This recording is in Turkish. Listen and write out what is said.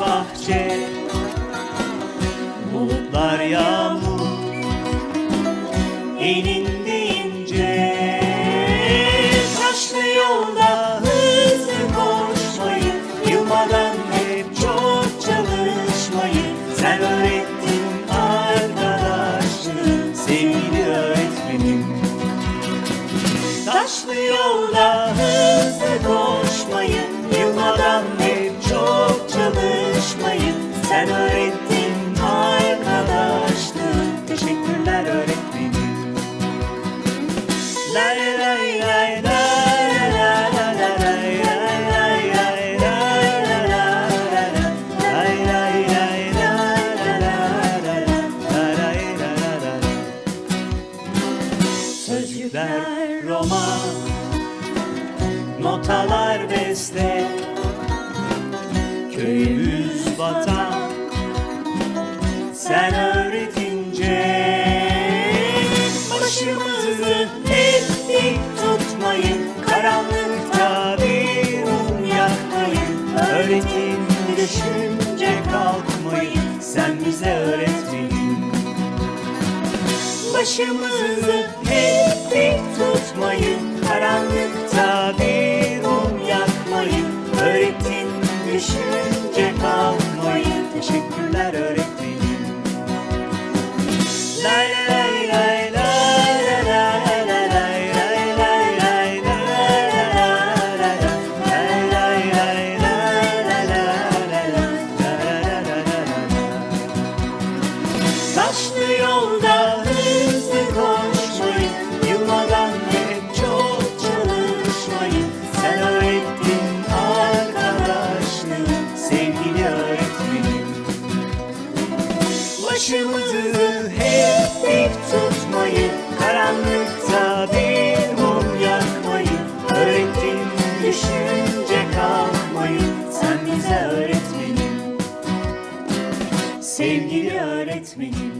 bahçe Bulutlar yağmur Eninde ince. Taşlı yolda hızlı koşmayı Yılmadan çok çalışmayı Sen öğrettin arkadaşlığı Sevgili öğretmenim. Taşlı yolda hızlı koşmayı Teşekkürler öğretmenim arkadaştı. Teşekkürler öğretmenim. Lay lay lay lay. Sözcükler roman Notalar beste Köyümüz vatan sen öğretince Başımızı hep dik tutmayın Karanlıkta bir mum yakmayın Öğretin düşünce kalkmayın Sen bize öğretmeyin. Başımızı hep dik tutmayın Karanlıkta bir mum yakmayın Öğretin düşünce kalkmayın. Teşekkürler Taşlı yolda hızlı koşmayın Yılmadan hep çok çalışmayın. Sen öğrettin arkadaşlığı Sevgili öğretmenim. Başımızı Sevgili öğretmenim.